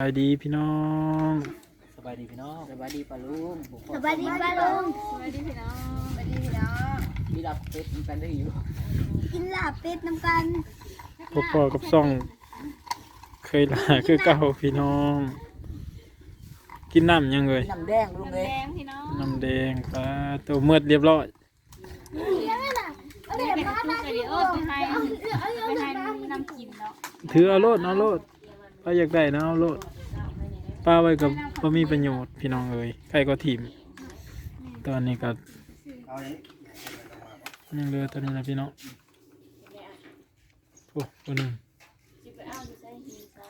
สบายดีพี่น้องสบายดีพี่น้องสวัสดีปาลุงสวัสดีป้าลุงสวัสดีพี่น้องสวัสดีพี่น้องมีรับเป็ดมีกันได้อยู่กินลาบเป็ดน้ำกันพบพ่อกับซ่อง เคยลาคือเก่าพี่น้อง กินน้ำยังเลยน้ำแดงลุงน้ำเลยแดงพี่น้องน้ำแดงปลาตัวเมือดเรียบร้อยได้เป็นทุกข์เลยเออไปให้ไปให้น้ำกินเนาะถือเอาโลดเอาโลด ป้าอยากได้นะเอาโลดป้าไว้กับบ่มีประโยชน์พี่น้องเอ้ยใครก็ทีมตอนนี้ก็ยังเหลือตัวนี้นะพี่น้องโอ้ตัวหนึงจิไปเอาอยู่ใส่หินใส่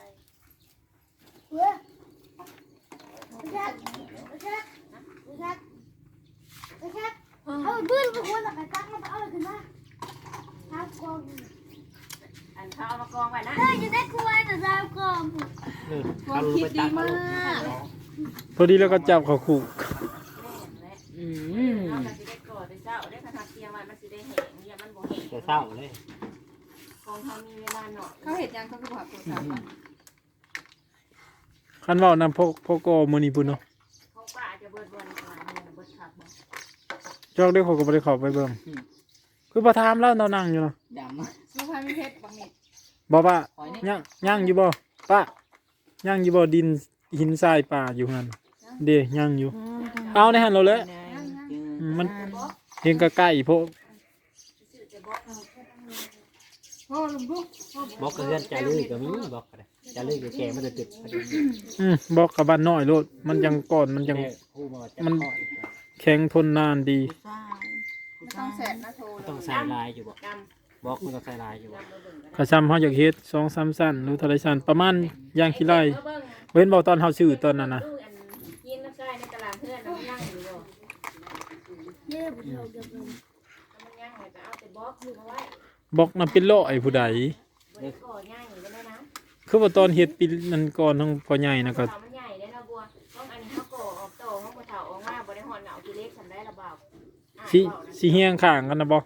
เอาบื้นไปคนละไปตักมาเอาเลยขึ้นมาเอากอง เขาเอามากองไว้นะเฮ้ยจะได้คุยแต่เอากองความคิดดีมากพอดีแล้วก็จับเขาขู่ อืมเอากระสิได้กอดได้เจ้าได้คาถาเตียงไว้มันสิได้แห้งเนี่ยมันบ่แห้งจะเศร้าเลยกองเขามีเวลาหน่อยเขาเห็นยังเขาคือผักโขสามอะคันเว่านำพกพกโกมือนีพุ่นเนาะเขาป้าจะเบิดบอลก่อนเนี่ยเบิดขับบ่จอกได้เขาก็บ่ได้เข้าไปเบิ่งคือประทามแล้วเรานั่งอยู่เนาะดำอะลูกพายมีเพชรบางนิด บอกว่าหอยนี่ย่างย่างอยู่บ่ป้าย่างอยู่บ่ดินหินทรายป่าอยู่หั่นเด้ย่างอยู่ เอาในหั่นเราเลย อืมมันเห็นใกล้ๆพวกพ่อลุงลูกบอกกับเพื่อนจะลือก็มีบอกกันจะลือกับแกมันจะจุดพอดีอืมบอกกับบ้านน้อยโลดมันยังก่อนมันยังแม่คู่มาจะมัน ข้อแข็งทนนานดี ไม่ต้องแสบนะโทรต้องใส่ลายอยู่บอกด บอกมันต้องใส่ลายอยู่บอกำมาเบิ่งกันถ้าซ้ำเฮาอยากเฮ็ด2 3สั้นหรือเท่าไรสั้นประมาณย่างขี้ไร่เบิ่งเว้นบอกตอนเฮาซื้อตอนนั้นน่ะดูอันกินน้ำใส่ในตลาดเพื่อนมันย่างอยู่บ่เย่บุญเราเก็บเงินมันย่างไว้ก็เอาแต่บล็อกคือมาไว้บอกนำเป็นโลไอ้ผู้ใดเบิดก่อย่างอยู่ก็ได้นะคือว่าตอนเฮ็ดปีนั้นก่อนทั้งพ่อใหญ่นะก็เสามันใหญ่ได้เนาะบัวต้องอันนี้เขาก่อออกโตห้องกระเถาออกมาบริหารเหนากิเล็กทำได้ระเบาอ่านสิเบานะสิเฮียงข้างกันนะบ่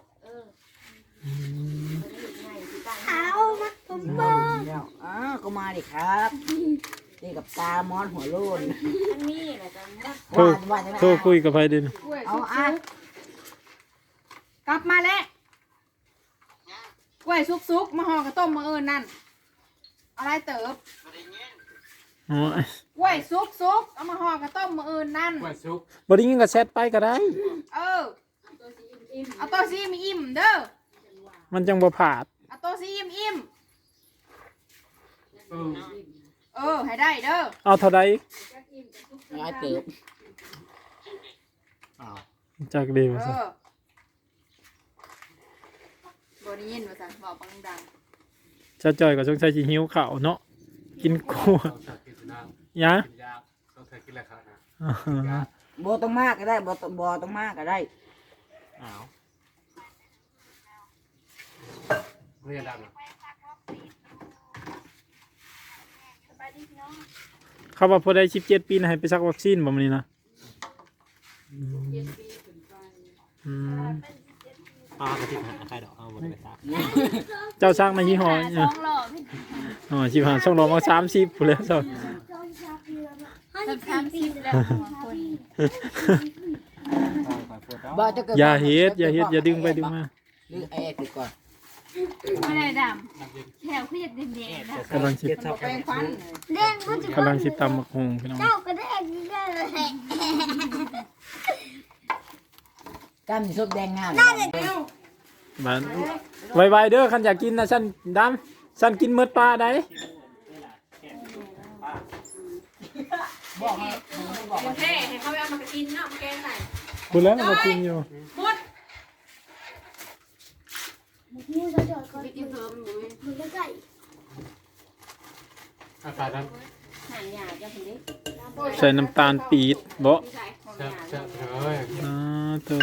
เออมันจะอยู่ใหญ่สิตั้งเอามาผมบอกเดี๋ยวอ้าวก็มาดิครับ นี่กับตามอนหัวโลนมันมีแหละแต่ว่าโทรว่าจะโทรคุยกับไผเดินกล้วยเอาซุกอะๆกลับมาแล้วกล้วยซุกซุกๆมาห่อกระต้มมาเอิญนั่นอะไรเติบอ๋อกล้วยซุกซุกๆเอามาห่อกระต้มมาเอิญนั่นบ่ได้ยินก็แชทไปก็ได้ เออเอาตัวซีมีอิ่มเด้อ มันจังบ่ผาดเอาตัวซีอิ่มอิ่มเออ ให้ได้เด้อเอาเท่าใดลายเติบอ้าวจากเดียวเอซะอบได้ยินว่าสั่งบอกบังดังจะจ่อยก็สงสัยสิหิวข้าวเนาะกินกลัวยะต้องใส่กินราคานะอ่าฮะบ่ต้องมากก็ได้บ่ต้องบ่ต้องมากก็ได้อ้าว เรียนดำนะเขาว่าพอได้17ปีนะให้ไปซักวัคซีนบ่มื้อนี้นะอืมป้ากระติบหาใครดอกเอาหมดเลยซักเจ้าซักในยี่ห้อสเนี่ยองหล่อพี่อ๋อชิบหายช่องรอมา30พุ่นแล้วซะห้าสิบทำปีทำสิแล้วคนบ่จะเกิดอย่าเฮ็ดอย่าเฮ็ดอย่าดึงไปดึงมาหรือไอ้ติดก่อน ไม่ได้ดำแถวคืออยากเด่นๆนะกำลังสิบอกแปลงฟันเล่นมันจะกำลังสิตำบักฮงพี่น้องเจ้าก็ได้ได้เลยกล้ามนี่ซบแดงงามบ้านไวๆเด้อคันอยากกินนะฉันดำฉันกินเมืดปลาได้บอกให้บอกเป็นเท่ให้เขาไปเอามากระกินเนาะมาแกงใส่คุณแล้วก็กินอยู่ หมด มือจะจอดก่อน ไปกินเพิ่มหนูมือจะใกล้อาการนั้นหันหยาจะเห็นดิใส่น้ำตาลปี๊ดบ่พี่ชายของเจ้าหยาเจ้าเอ้ยอ่าเตัว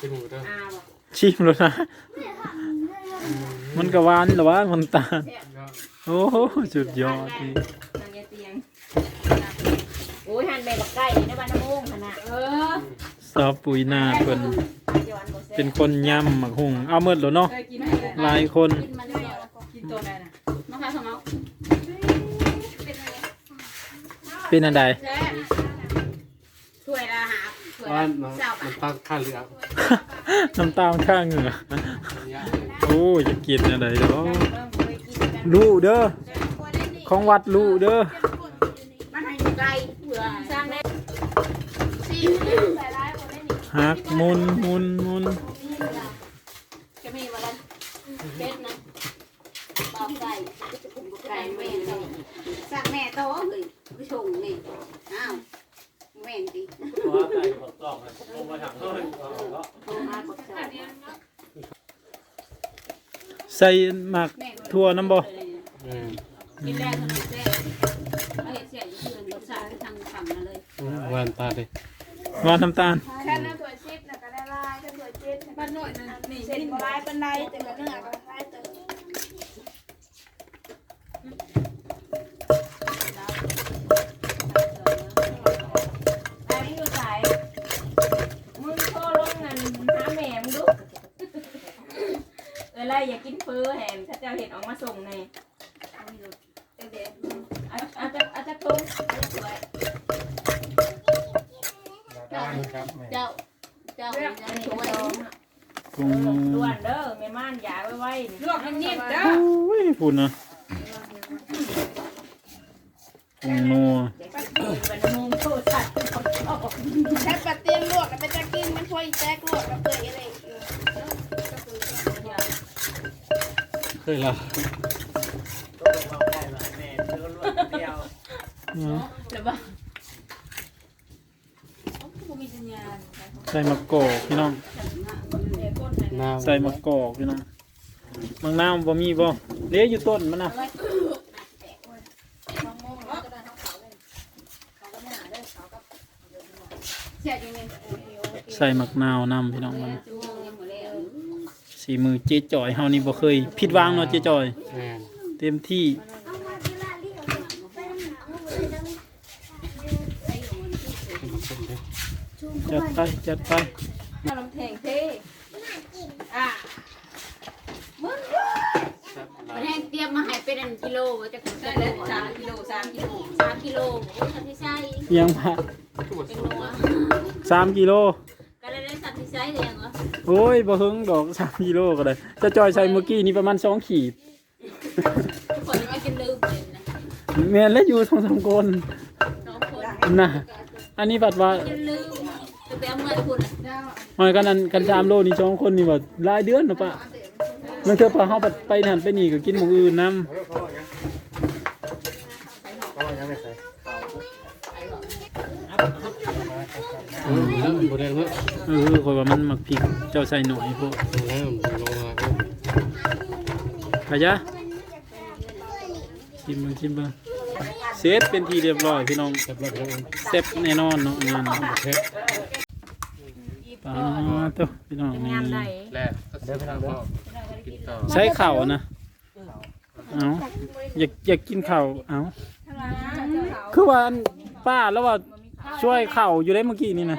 กินหมูเด้ออาบอกชิมแล้วนะ มันก็หวานหรอวะมันำตาลโอ้โหสุดยอดดีนางยาเตียงโอ้ยหันแบบไก่ในบ้านน้ำมูกขนาดเออ ซอปุ๋ยนาเพิ่นย้อนบ่เสร็เป็นคนย่ำหมักหุงเอาเมืดแล้วเนาะเคยกินไหมหลายคนกินมันได้แล้วก็กินตัวไหนน่ะน้องคะสมองเป็นอันใดช่วยละหาช่วยว่าละมันเจ้ามันตั้งค่าเรือน้ำตาลข้างเหงื่อเนี่ยโอ้ยจะกินอะไรเด้อลูเด้อของวัดลูเด้อมันให้ไกลเพื่อสร้างได้สี่ หักมุนมุนมุนจะมีวันละเป็ดนะบอกไก่ไก่แม่เลยสักแม่โตเลยผู้ชงนี่อ้าวแม่นดิว่าไก่หมดกล่องเลยผมมาถามเขาเลยก็โทรมาบอกเจ้าใส่หมักทั่วน้ำบ่อืมกินแรกขนมแซ่เอาเห็ดเสียอยู่เพื่อนรสชาติทางฝั่งนั่นเลยวันตาดิหวานน้ำตาล แค่นั้นตัวชิปน่ะก็ได้ลายถ้าตัวเจ็ด บ้านหน่อยนะนี่ เส้นบ่ลายปานใดแต่ก็เนื้อก็ลายเติม ไอ้อยู่สายมึงโทรลงเงินหาแม่มึงดูเออไรอย่ากินเฟ้อแหมถ้า เจ้าเห็นออกมาส่งในอาอาจจะอาจจะทุ่งเจ้าเจ้าจะเรื่องช่วยกุ้งล้วนเด้อแม่ม่านยาไว้ไว้ลวกน้ำนิ่มเด้อโอ้ยพูดนะกุ้งนัวเป็นมุงโทษสัตว์แค่ปลาเตียงลวกแล้วไปจะกินมันช่วยแจ๊กลวกแล้วเปื่อยอะไรอีก เค ยละเนาะหรือเปล่าผมมีสัญญาณใส่มะกอกพี่น้อง น้ำใส่มะกอกพี่น้องมังนาวบ่มีบ่เลี้ยอยู่ต้นมันน่ะเสียจริงใส่มะนาวนํพี่น้องมัน สีมือเจ๊จ่อยเฮานี่บ่เคยผิดหวังเนาะเจ๊จ่อย แม่นเต็มที่เอามาที่ร้านที่เอาไปน้ำหนาวเลยนะชุ่มจัดไปจัดไปมาลำแทงเท่อะมึงมันให้เตรียมมาให้เป็นกิโลจะได้เลยสามกิโลสามกิโลสามกิโลโอ้ยสัตว์ที่ใช่เอียงพระเป็นนัวสามกิโล โอ้ยบ่ถึงดอกสามกิโลก็ได้เจะจอยใส่เมื่อกี้นี่ประมาณสองขีดทุกคนไม่กินลืมเลยนะแม่นและอยู่สองสามคนน้องคนน่ะอันนี้บัดว่ากินลืมจะไปเอาเงินคุณอะหอยกันนั้นกันสามโลนี่สองคนนี่บ่หลายเดือนเนาะปะมันเถอะปะเฮาไปไปนั่นไปนี่ก็กินหมู่อื่นนํอื แล้วบุเรงแล้วเออข่อยว่ามันหมักพริกเจ้าใส่หน่อยพวกแล้วลงมาขายะชิมเบิ่งชิมเบิ่งเสร็จเป็นทีเรียบร้อยพี่น้องเสร็จแน่นอนเนาะงานเผ็ดปลาตัวพี่น้องนี่งานใดแรกเดินไปทางพ่อกินต่อใช้ข้านะเอาอยากอยากกินข้าเอาคือว่าป้าแล้วว่า ช่วยเข้าอยู่ได้เมื่อกี้นี่นะ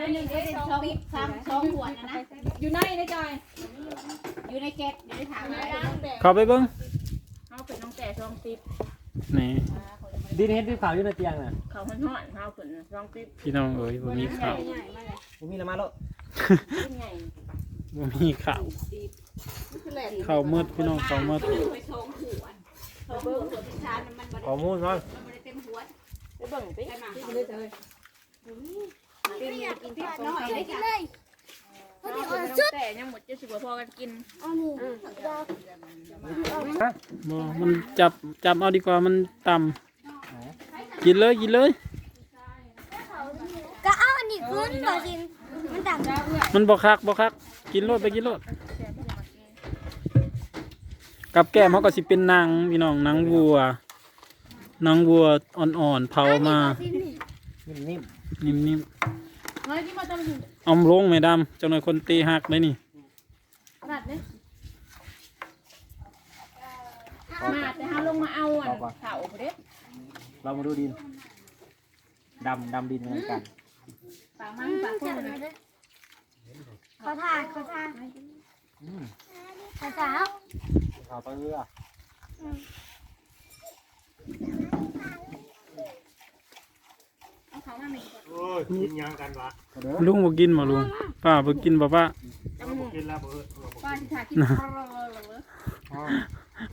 สองสามสองขวดนะนะอยู่ในนะจอย อยู่ในแก๊สอยู่ในถังอะเข้าไปเบิ่งเขาเป็นน้องแต่ช่องติดนี่ดินเฮ็ดด้วยขาวอยู่ในเตียงน่ะเขาห่อนเขาขึ้นช่องติดพี่น้องเอ้ยบ่มีข้าวผมมีละมาแล้วเป็นไงบ่มีข้าวข้าวมืดพี่น้องข้าวมืดไปสองขวดสองขวดที่ชาร์จมันมันขอมูลก่อนมันเต็มหัวไปเบิ่งติใช่ไห มเอาเลยเลยน้อยได้กินเลยเขาเป็นแต่ยังหมดจะสิบพอกันกินเอาหนึ่งดาวบ่มันจับจับเอาดีกว่ามันต่ำกินเลยกินเลย ก็เอาอันนี้ขึ้นต่อสิมันต่างกันมันบ่คักบ่คัก กินโลดไปกินโลดกับแก้มเขาก็สิเป็นหนังพี่น้องหนังวัวหนังวัวอ่อนๆเผามานิ่ม นิ่มเฮ้ยที่มาทำถึงๆเอาลงแม่ดำจังหน่อยคนตีหักเลยนี่ ขนาดนี้มาแต่เขาลงมาเอาอันเสาเด้ๆเรามาดูดินดำดำดินเหมือนกันปากมันปากคนเลยขอทานขอทานอืมขอสาวขาวปลาเรือ เขามาหนึ่งโอ้ยกินยังกันวะลุงบ่กินบ่ลุงป้าบ่กินบ่ป้าจำหมูกินแล้วเบิดป้าที่ถ่ายกินเพราะเราเราเลย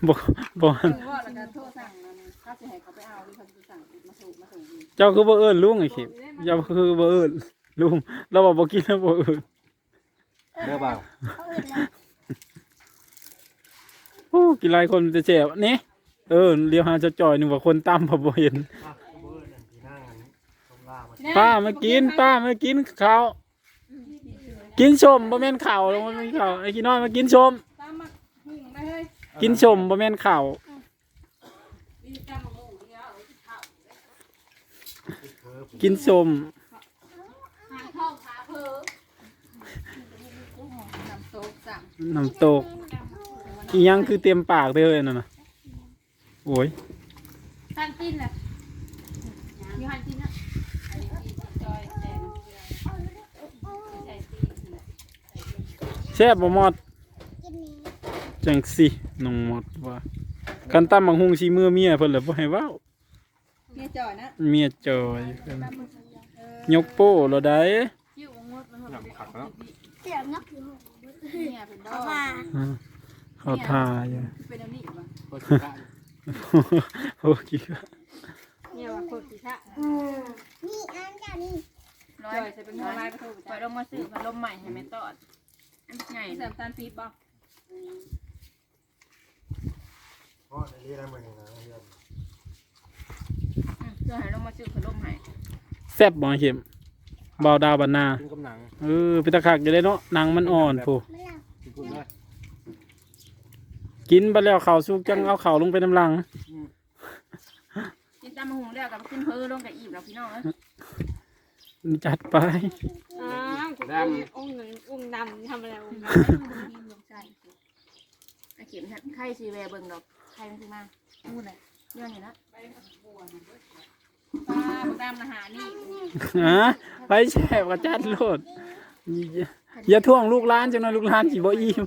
บ่บ่ถึงว่าเราจะโทษสั่งนั่นถ้าจะให้เขาไปเอาหรือเขาจะสั่งมาส่งมาส่งอีกเจ้าคือบ่เอิ้นลุงไอ้เข็มเจ้าคือบ่เอิ้นลุงเราบอกบ่กินแล้วบ่เอิ้นเด้อเปล่าเขาอื่นแล้วโอ้กินหลายคนมันจะแซ่บนี่เออเลี้ยวหาเจะจ่อยนึกว่าคนตำบ่บ่เห็นอะเบิดนั่นที่นั่งอันตรงล่างมัน ป้ามากินป้ามากินข้าวกินชมบ่แม่นข้าวลงมากินข้าวไอ้กินน้อยมากินชม ตามมาหึงได้เฮ้ยกินชมบ่แม่นข้าวมีจำหมูเดียวข้าวกินชมหางท้องขาเพอน้ำโต๊ะสั่งน้ำตกอีหยังคือเต็มปากเลยนั่นน่ะโอ้ยทันกินเลยมีหันกินนะจอยแดงใส่ตีน แซ่บบ่หมดกินนี้จังสิน้องหมดว่ากันตำบักฮุงสิมือเมียเพิ่นล่ะบ่ให้เว้าเมียจอยนะเมียจอยเพิ่นยกโป้แล้วได้ยิ้วงดมันหนักขัดแล้วเสียงนักอยู่เมียเป็นดอเอากมาอ่าเขาทาอยู่เป็นอันนี้ป่ะก็สิได้โอ้กิเมียว่าคนที่ท่าอืมนี่อันเจ้านี่ร้อยใส่เป็นหัวไม้กระทู้ปล่อยลงมาซื้อพัดลมใหม่ให้แม่ตอด อันใหญ่แซมตาลปี๊บบ่เพราะในนี้ได้เหมือนกันนะเรียนเพื่อให้ลงมาซื้อพัดลมให้แซ่บบ่เข็มเบาดาวบันนากินกับหนังเออเป็นตะคักอยู่ได้เนาะหนังมันอ่อนโพไม่กินคุณเลยกินไปแล้วข้าวสุกจังเอาข้าวลงไปน้ำลัง กินตามมาหุงแล้วกับขึ้นเพ้อลงกับอีบแล้วพี่น้องเอ้ยจัดไป อ้า วกูเป็นองค์หนึ่งองค์ดำทำอะไรองค์ลงใจไอเข็มไข่ซีแวเบิ่งดอกไข่มันคือมาพูดเลยเรื่องนี้นะปลาดำนะหานี่ฮะไปแช่บกับจัดโลดอย่าอย่าท่วงลูกหล้านจังนะลูกหล้านสิบ่อิ่ม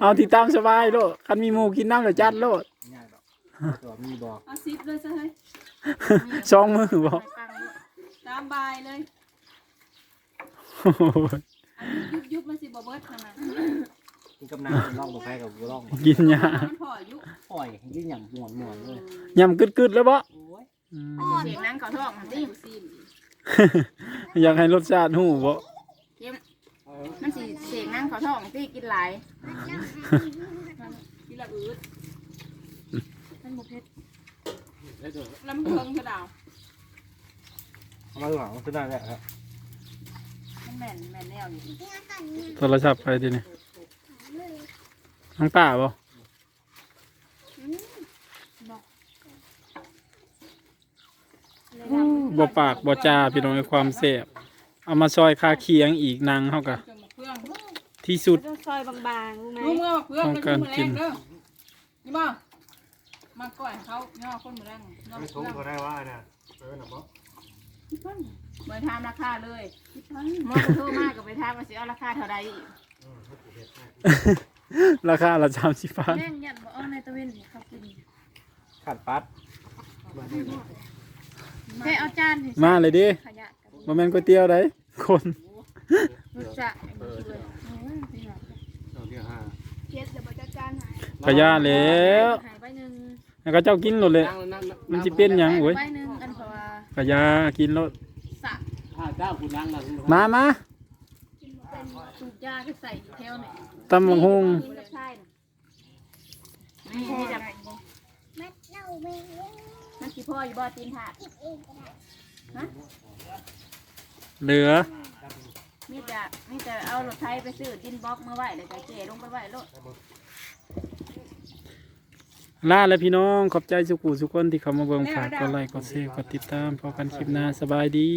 เอาที่ตามสบายโลดคันมีหมูกินน้ำแล้วจัดโลดง่ายดอกตัวมีบอกเอาซิปเลยซะเฮ้ยสองมือบ่ตามบายเลยโอ้ ยอันนี้ยุบยุบมันสิบ่เบิดขนาดกินกับหนังล่องบ่ไปกับกูล่องกินยามันพออายุปล่อยให้ยืนอย่างหมวนหมวนเลยยำกึดๆแล้วบ่โอ้ยอืมเสียงนั่งเขาท้องมันติซิมอยากให้รสชาติหูบ่เข้มมันสิเสียงนั่งเขาท้องติกินหลายกินละอืดมันบ่เผ็ดได้เด้อแล้วมันเพิ่งกระดาวเอามาหลังขึ้นได้แล้วครับมัน แม่นแม่นแนวอยู่เนี่ยก่อนเนี่ยโทรศัพท์ใครดีนี่ทั้งป่าบ่บ่ปากบ่จาพี่น้องในความแซ่บเอามาซอยคาเคียงอีกนางเฮากะจนมาเพื่องที่สุดต้องซอยบางๆรู้ไหมรู้เมื่อเพื่องต้องการกินเด้อนี่บ่มาก่อยเขาย่อคนมือแรงย่อไม่เพื่ทุ่องก็ได้ว่าเนี่ยเออนะบ่ เหมือนทำราคาเลยมอโทรมากกับไปทำมาสิเอาราคาเท่าใดอีกอืมให้กูเฮ็ดให้ราคาละ30บาทแม่งยันบ่เอาในตะเวนให้เขากินขาดปัดแค่เอาจานให้มาเลยดิขยะกับบ่แม่นก๋วยเตี๋ยวไดคนรสจะอันนี้เลยอืมพี่น้องเอาเดี๋ยวห้าเจ็ดเดี๋ยวมันจะจานหายกะยาแล้วหายไปหนึ่งแล้วก็เจ้ากินโลดเลยนั่งนั่งมันสิเป็นหยังโอ้ยไปหนึ่งอันเพราะว่ากะยากินโลด สะห้าเก้าคุณนั่งนั่งมามาสูบยาก็ใส่แถวไหนตำบักฮุงกินกับไส้นี่นี่จะมัดเน่าไม่เลี้ยงมันสิพ่ออยู่บ่ตีนถาดกินเองก็ได้เหลือ มีแต่มีแต่เอารถไถไปซื้อดินบล็อกมาไว้แล้วก็เจลงไปไว้โลด ลาแล้วพี่น้องขอบใจสุกูสุกคนที่เข้ามาเบิ่งฝากกดไลค์กดแชร์กดติดตามพอกันคลิปหน้าสบายดี